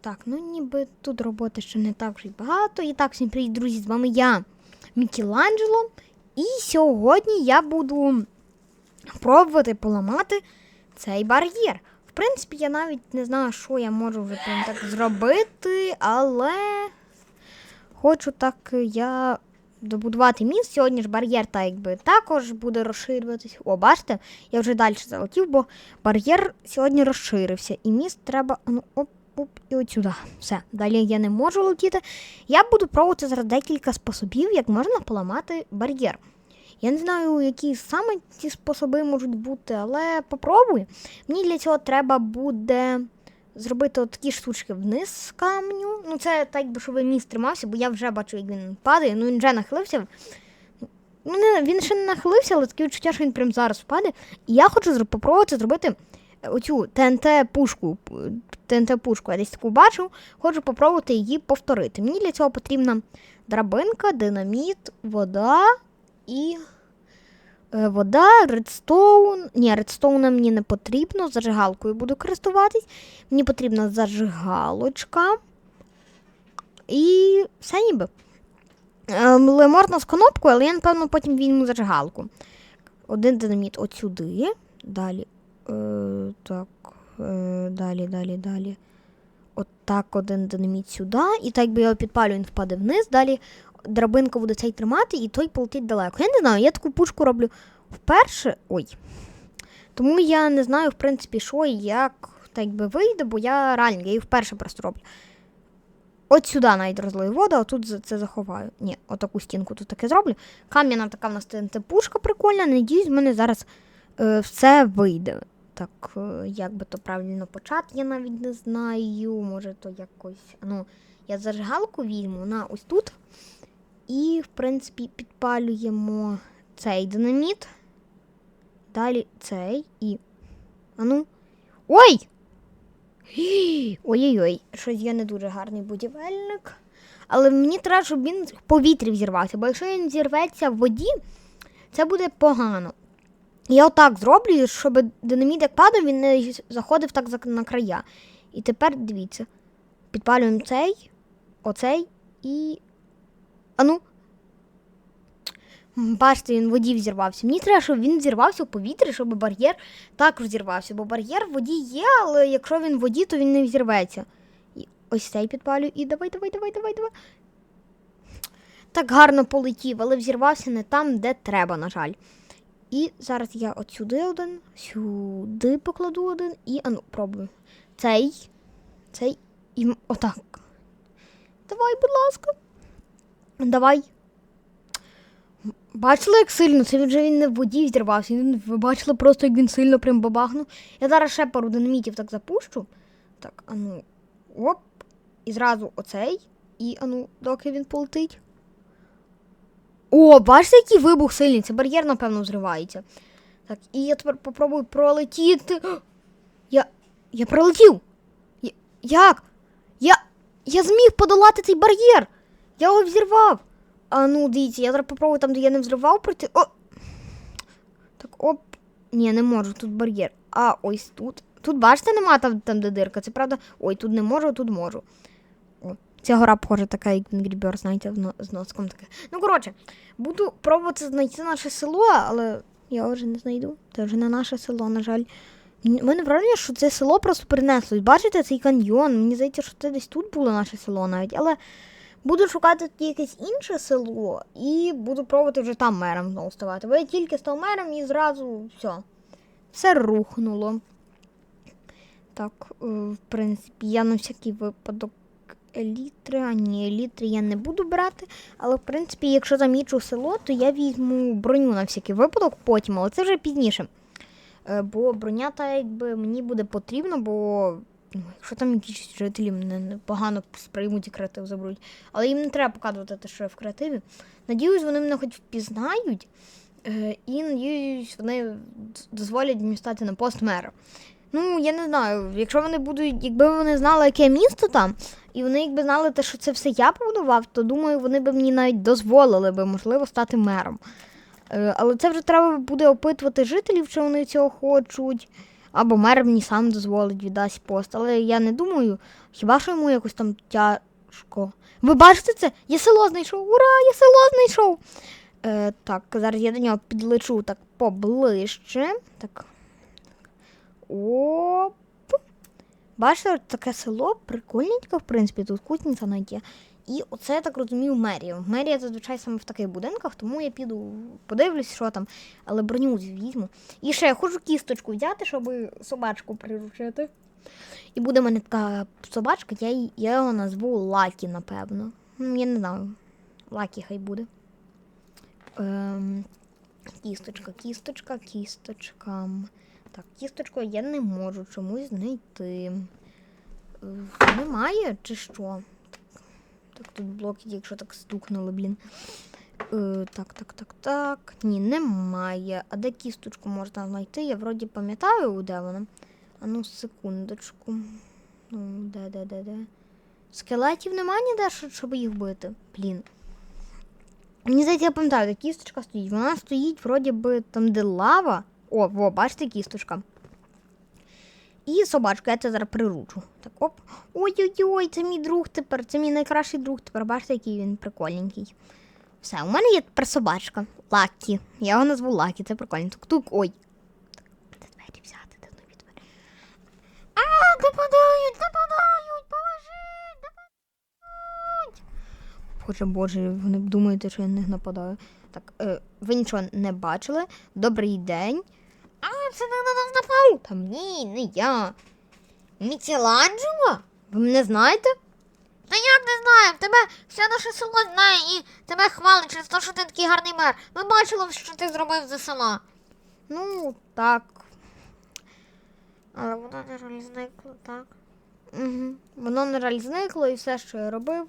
так, ну ніби тут роботи ще не так вже багато. І так, всім привіт, друзі, з вами я, Мікеланджело. І сьогодні я буду пробувати поламати цей бар'єр. В принципі, я навіть не знаю, що я можу вже прям так зробити, але хочу так я добудувати міст. Сьогодні ж бар'єр так якби також буде розширюватись. О, бачите, я вже далі залетів, бо бар'єр сьогодні розширився. І міст треба. Ну, оп, оп, і от сюди. Все. Далі я не можу летіти. Я буду пробувати зараз декілька способів, як можна поламати бар'єр. Я не знаю, які саме ці способи можуть бути, але попробую. Мені для цього треба буде зробити такі штучки вниз з камню. Ну, це так, би, щоб міст тримався, бо я вже бачу, як він падає. Ну, він вже нахилився. Ну, не, він ще не нахилився, але таке відчуття, що він прямо зараз впаде. І я хочу попробувати зробити оцю ТНТ-пушку. ТНТ-пушку я десь таку бачив. Хочу попробувати її повторити. Мені для цього потрібна драбинка, динаміт, вода і. е, Вода, редстоун. Ні, редстоуна мені не потрібно. Зажигалкою буду користуватись. Мені потрібна зажигалочка. І все ніби. Ем, Але можна з кнопкою, але я, напевно, потім візьму зажигалку. Один динаміт от сюди. Далі. Е, так. Е, далі, далі, далі. От так один динаміт сюди. І так би я його підпалю, він впаде вниз. Далі драбинка буде цей тримати, і той полетить далеко. Я не знаю, я таку пушку роблю вперше. Ой. Тому я не знаю, в принципі, що і як так би вийде, бо я реально, я її вперше просто роблю. От сюди навіть розлию воду, а тут це заховаю. Ні, отаку стінку тут таке зроблю. Кам'яна така в нас ТНТ пушка прикольна. Надіюсь, в мене зараз е, все вийде. Так, е, як би то правильно почати, я навіть не знаю. Може, то якось. Ну, я зажигалку візьму на ось тут. І, в принципі, підпалюємо цей динаміт. Далі цей і. Ану. Ой! Ой-ой-ой, щось я не дуже гарний будівельник. Але мені треба, щоб він в повітрі взірвався, бо якщо він зірветься в воді, це буде погано. Я отак зроблю, щоб динаміт як падав, він не заходив так на края. І тепер дивіться. Підпалюємо цей, оцей і. Ану. Бачите, він в воді взірвався. Мені треба, щоб він зірвався в повітрі, щоб бар'єр також зірвався. Бо бар'єр в воді є, але якщо він в воді, то він не взірветься. І ось цей підпалю. І давай, давай, давай, давай, давай. Так гарно полетів, але взірвався не там, де треба, на жаль. І зараз я от сюди один, сюди покладу один і ану, пробую. Цей, цей і отак. Давай, будь ласка. Давай. Бачили, як сильно? Це вже він не в воді взірвався. Він, ви бачили просто, як він сильно прям бабахнув. Я зараз ще пару динамітів так запущу. Так, ану. Оп. І зразу оцей. І ану, доки він полетить. О, бачите, який вибух сильний. Це бар'єр, напевно, взривається. Так, і я тепер попробую пролетіти. Я. Я пролетів. Я, як? Я. Я зміг подолати цей бар'єр. Я його взірвав. А ну, дивіться, я зараз попробую там, де я не взривав пройти. О! Так, оп. Ні, не можу, тут бар'єр. А, ось тут. Тут, бачите, нема там, там де дирка. Це правда. Ой, тут не можу, тут можу. О, ця гора, похоже, така, як Birds, знаєте, з носком таке. Ну, коротше, буду пробувати знайти наше село, але я вже не знайду. Це вже не наше село, на жаль. Мене враження, що це село просто перенеслось. Бачите, цей каньйон. Мені здається, що це десь тут було наше село навіть. Але буду шукати тоді якесь інше село і буду пробувати вже там мером знову ставати. Бо я тільки став мером і зразу все. Все рухнуло. Так, е, в принципі, я на всякий випадок елітри, а ні, елітри я не буду брати. Але в принципі, якщо замічу село, то я візьму броню на всякий випадок потім, але це вже пізніше. Е, Бо броня та якби мені буде потрібно, бо ну, якщо там якісь жителі мене погано сприймуть і креатив заберуть. Але їм не треба показувати те, що я в креативі. Надіюсь, вони мене хоч впізнають. е, І надіюсь, вони дозволять мені стати на пост мера. Ну, я не знаю, якщо вони будуть, якби вони знали, яке місто там, і вони якби знали те, що це все я побудував, то думаю, вони б мені навіть дозволили би, можливо, стати мером. Е, Але це вже треба буде опитувати жителів, чи вони цього хочуть. Або мер мені сам дозволить віддасть пост. Але я не думаю, хіба що йому якось там тяжко. Ви бачите це? Я село знайшов! Ура! Я село знайшов! Е, так, зараз я до нього підлечу так поближче. Так. Оп. Бачите, таке село прикольненьке, в принципі, тут кузниця навіть. І оце, я так розумію, мерія. Мерія зазвичай саме в таких будинках, тому я піду подивлюсь, що там, але броню візьму. І ще я хочу кісточку взяти, щоб собачку приручити. І буде в мене така собачка, я, я його назву Лакі, напевно. Ну, Я не знаю. Лакі хай буде. Ем, кісточка, кісточка, кісточка. Так, кісточку я не можу чомусь знайти. Е, Немає чи що? Так, тут блоки, якщо так стукнули, блін. Е, так, так, так, так. Ні, немає. А де кісточку можна знайти? Я вроді пам'ятаю, де вона. А ну, секундочку. Ну, де, де, де, де. Скелетів немає ніде, щоб їх бити. Блін. Мені здається, я пам'ятаю, де кісточка стоїть. Вона стоїть, вроді би, там, де лава. О, во, бачите, кісточка. І собачку, я це зараз приручу. Так, оп. Ой-ой-ой, це мій друг тепер, це мій найкращий друг тепер. Бачите, який він прикольненький. Все, у мене є тепер собачка. Лакі. Я його назву Лакі, це прикольно. Тук-тук, ой. Де двері взяти, де нові двері. А, нападають, нападають, поможіть, нападають. Боже, боже, вони думаєте, що я на них нападаю. Так, е, ви нічого не бачили. Добрий день. Це не на нас напав. Та ні, не я. Міцеланджело? Ви мене знаєте? Та як не знаю, тебе все наше село знає і тебе хвалить через те, що ти такий гарний мер. Ми бачили, що ти зробив за села. Ну, так. Але воно не зникло, так? Угу. Воно, жаль, зникло і все, що я робив.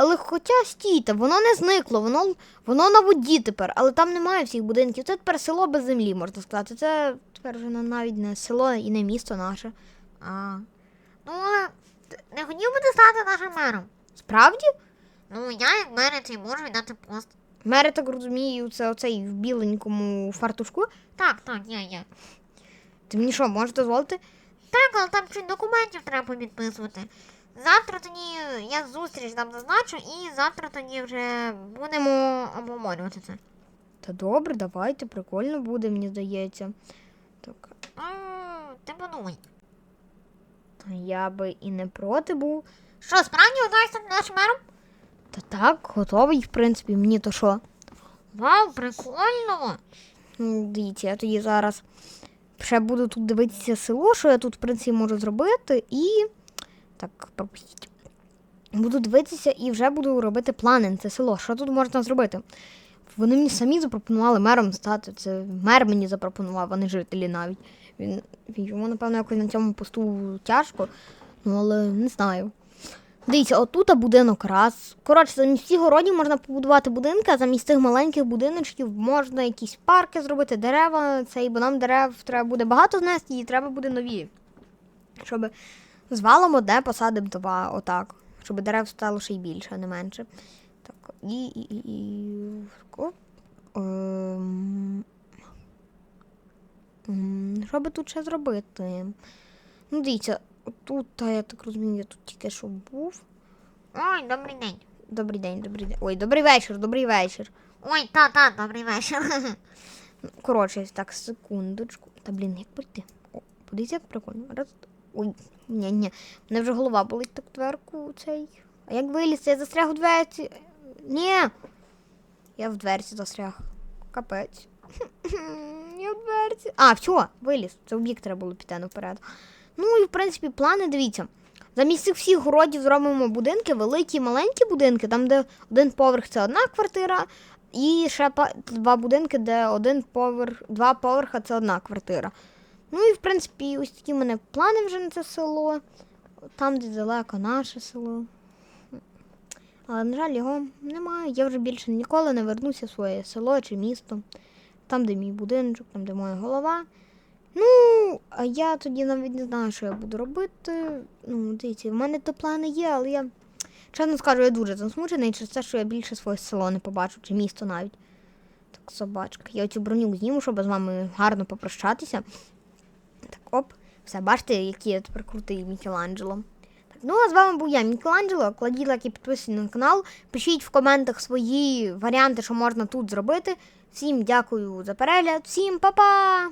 Але хоча стійте, воно не зникло, воно, воно на воді тепер, але там немає всіх будинків. Це тепер село без землі, можна сказати. Це тепер вже навіть не село і не місто наше. А. Ну, але не хотів би ти стати нашим мером? Справді? Ну, я як мер, ти можу віддати пост. Мери, так розумію, це оцей в біленькому фартушку. Так, так, я, я. Ти мені що, можеш дозволити? Так, але там ще документів треба підписувати. Завтра тоді я зустріч там зазначу і завтра тоді вже будемо обговорювати це. Та добре, давайте, прикольно буде, мені здається. Так, Ну, ти подумай. та я би і не проти був. Що, справді готуєшся стати нашим мером? Та так, готовий, в принципі, мені то що. Вау, прикольно! Дивіться, я тоді зараз ще буду тут дивитися село, що я тут, в принципі, можу зробити, і. Так, пропустіть. Буду дивитися і вже буду робити плани на це село. Що тут можна зробити? Вони мені самі запропонували мером стати. Це мер мені запропонував, а не жителі навіть. Він, йому, напевно, якось на цьому посту тяжко, ну але не знаю. Дивіться, отут будинок раз. Коротше, замість всіх городів можна побудувати будинки, а замість цих маленьких будиночків можна якісь парки зробити, дерева, цей, бо нам дерев треба буде багато знести і треба буде нові. Щоб з валом одне посадимо два, отак. Щоб дерев стало ще й більше, а не менше. Так, і. і, і, і... Оп. Ем... Що би тут ще зробити? Ну, дивіться, тут, я так розумію, я тут тільки що був. Ой, добрий день. Добрий день, добрий день. Ой, добрий вечір, добрий вечір. Ой, та, та, добрий вечір. Коротше, так, секундочку. Та блін, як пройти? О, подивіться, як прикольно. Раз. Ой, ні, ні. Мене вже голова болить так дверку цей. А як вилізти? Я застряг у дверці. Ні. Я в дверці застряг. Капець. Я в дверці. А, все, виліз. Це бік треба було піти наперед. Ну і в принципі, плани, дивіться. Замість цих всіх городів зробимо будинки, великі і маленькі будинки, там, де один поверх це одна квартира, і ще два будинки, де один поверх, два поверха це одна квартира. Ну і в принципі, ось такі в мене плани вже на це село. Там, де далеко наше село. Але, на жаль, його немає. Я вже більше ніколи не вернуся в своє село чи місто. Там, де мій будиночок, там, де моя голова. Ну, а я тоді навіть не знаю, що я буду робити. Ну, дивіться, в мене то плани є, але я, чесно скажу, я дуже засмучений через те, що я більше своє село не побачу, чи місто навіть. Так, собачка. Я цю броню зніму, щоб з вами гарно попрощатися. Так, оп, все, бачите, який я тепер крутий Мікеланджело. Так, ну а з вами був я, Мікеланджело. Кладіть лайки, підписуйтесь на канал. Пишіть в коментах свої варіанти, що можна тут зробити. Всім дякую за перегляд, всім па-па!